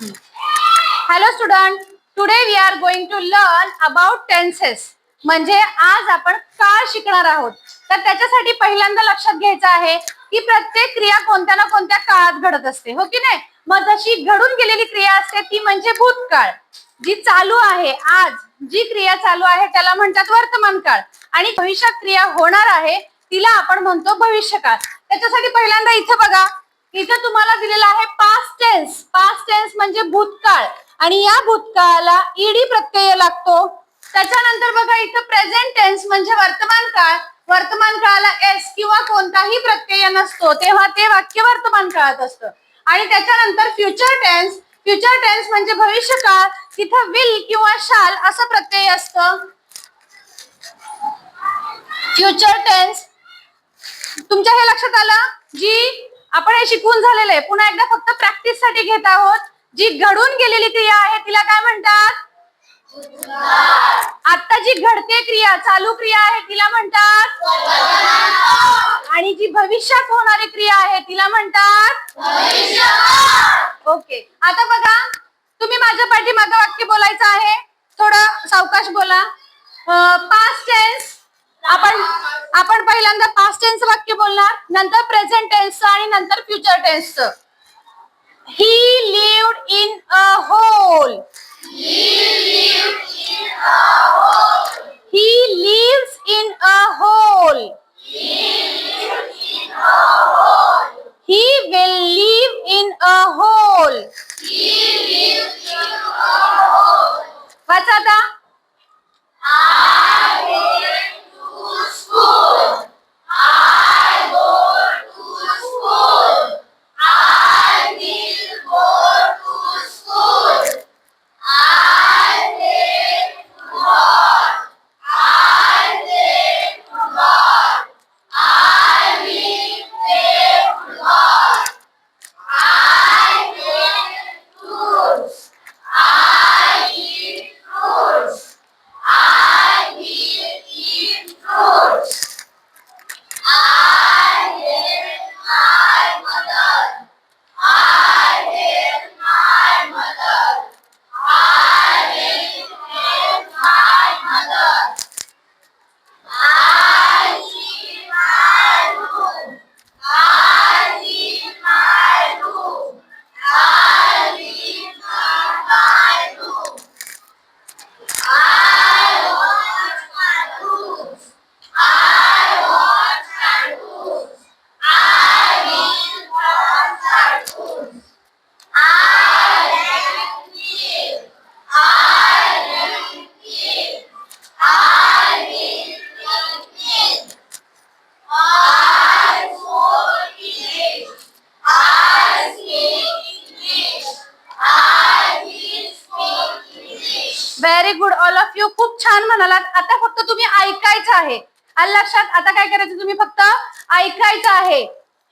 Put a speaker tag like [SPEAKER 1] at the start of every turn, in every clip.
[SPEAKER 1] Hello student today we are going to learn about tenses म्हणजे आज आपण काळ शिकणार आहोत? तर त्याच्यासाठी पहिल्यांदा लक्षात घ्यायचं आहे की प्रत्येक क्रिया कोणत्या ना कोणत्या काळात घडत असते. हो की नाही? मग जशी घडून गेलेली क्रिया असते ती म्हणजे भूतकाळ. जी चालू आहे आज जी क्रिया चालू आहे त्याला म्हणतात वर्तमान काळ. आणि भविष्यात क्रिया होणार आहे तिला आपण म्हणतो भविष्यकाळ. त्याच्यासाठी पहिल्यांदा इथं बघा इथं तुम्हाला दिलेला आहे पास्ट टेन्स पास्ट टेन्स म्हणजे भूतकाळ. आणि या भूतकाळाला ईडी प्रत्यय लागतो. त्याच्यानंतर बघा इथं प्रेझेंट टेन्स म्हणजे वर्तमान काळ. वर्तमान काळाला एस किंवा कोणताही प्रत्यय नसतो. तेव्हा ते वाक्य वर्तमान काळात असतं. आणि त्याच्यानंतर फ्युचर टेन्स फ्युचर टेन्स म्हणजे भविष्यकाळ. तिथं विल किंवा शाल असं प्रत्यय असतं. फ्युचर टेन्स तुमच्या हे लक्षात आलं? जी आपण हे शिकवून झालेलं आहे. पुन्हा एकदा फक्त प्रॅक्टिससाठी घेत आहोत. जी घडून गेलेली क्रिया आहे तिला काय म्हणतात? आता जी घडते क्रिया चालू क्रिया आहे तिला म्हणतात? आणि जी भविष्यात होणारी क्रिया आहे तिला म्हणतात? ओके. आता बघा तुम्ही माझ्या पाठीमागं वाक्य बोलायचं आहे. थोडं सावकाश बोला. पास्ट टेन्स आपण आपण पहिल्यांदा पास्ट टेन्स वाक्य बोलणार नंतर प्रेझेंट टेन्स आणि नंतर future tense he lived in a hole all of you खूप छान म्हणालात. आता फक्त तुम्ही ऐकायचं आहे. आणि लक्षात आता काय करायचं? तुम्ही फक्त ऐकायचं आहे.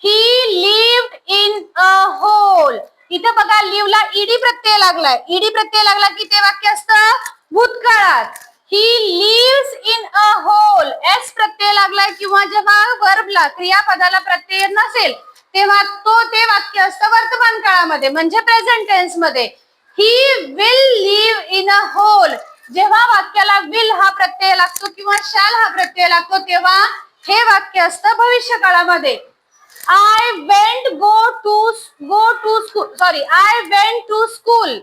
[SPEAKER 1] He lived in a hole इथे बघा लिव्हला ईडी प्रत्यय लागलाय. ईडी प्रत्यय लागला की ते वाक्य असतं भूतकाळात. He lives in a hole S प्रत्यय लागलाय किंवा जेव्हा वर्बला क्रियापदाला प्रत्यय नसेल तेव्हा तो ते वाक्य असतं वर्तमान काळामध्ये म्हणजे present टेन्समध्ये. He will live in a hole जेव्हा वाक्याला विल हा प्रत्यय लागतो किंवा शाल हा प्रत्यय लागतो तेव्हा हे वाक्य असतं भविष्य काळामध्ये I went go to go to school sorry I went to school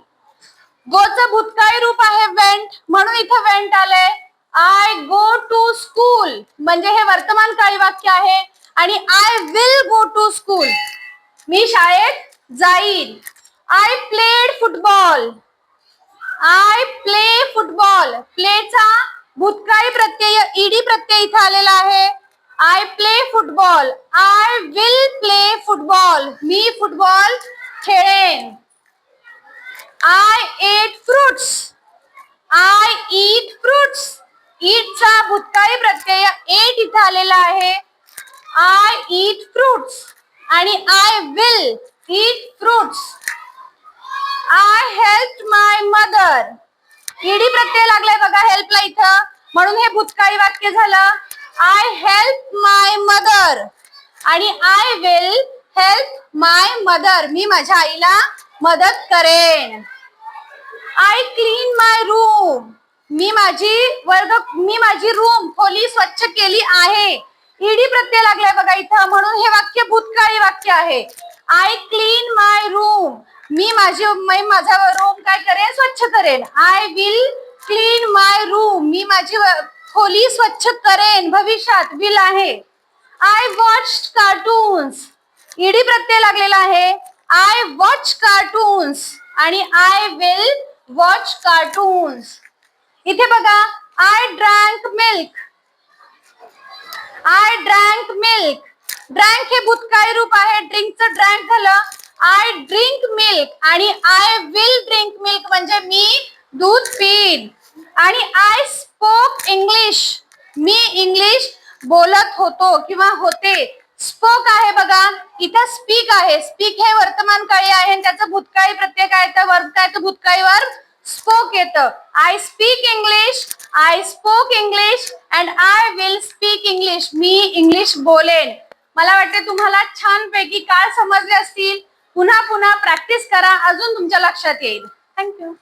[SPEAKER 1] गोच भूतकाळी रूप आहे वेंट म्हणून इथं वेंट आलंय. आय गो टू स्कूल म्हणजे हे वर्तमान काळी वाक्य आहे. आणि I will go to school मी शाळेत जाईन. I played football I play football प्लेचा भूतकाळी प्रत्यय ईडी प्रत्यय इथं आलेला आहे. I play football I will play football me football खेळेन. I ate fruits I eat fruits ईटचा भूतकाळी प्रत्यय एट इथे आलेला आहे. आय ईट फ्रुट्स आणि I will eat fruits I help my mother ED प्रत्यय लागलाय बघा हेल्पला इथं. म्हणून हे भूतकाळी वाक्य झालं. आय हेल्प माय मदर आणि I will help my mother मी माझ्या आईला मदत करेन. आय क्लीन माय रूम मी माझी वर्ग मी माझी रूम खोली स्वच्छ केली आहे. ईडी प्रत्यय लागलाय बघा इथं. म्हणून हे वाक्य भूतकाळी वाक्य आहे. आय क्लीन माय रूम मी माझी मी माझा रूम काय करेन? स्वच्छ करेन. I will clean my room मी माझी खोली स्वच्छ करेन. भविष्यात विल आहे. आय वॉच कार्टून्स इडी प्रत्यय लागलेला आहे. आय वॉच कार्टून्स आणि आय विल वॉच कार्टून्स इथे बघा I drank milk I drank milk drank हे भूतकाळी रूप आहे. ड्रिंक मिल्क आणि आय विल ड्रिंक मिल्क म्हणजे मी दूध पीन आणि आय स्पोक इंग्लिश मी इंग्लिश बोलत होतो किंवा होते. स्पोक आहे बघा. इथं स्पीक आहे. स्पीक हे वर्तमान काळी आहे आणि त्याचं भूतकाळी प्रत्यय काय तर वर्ग काय तर भूतकाळी स्पोक येतं. I speak English I spoke English and I will speak English me English बोलेन. मला वाटते तुम्हाला छानपैकी काय समजले असतील? पुन्हा पुन्हा प्रॅक्टिस करा. अजून तुमच्या लक्षात येईल. थँक्यू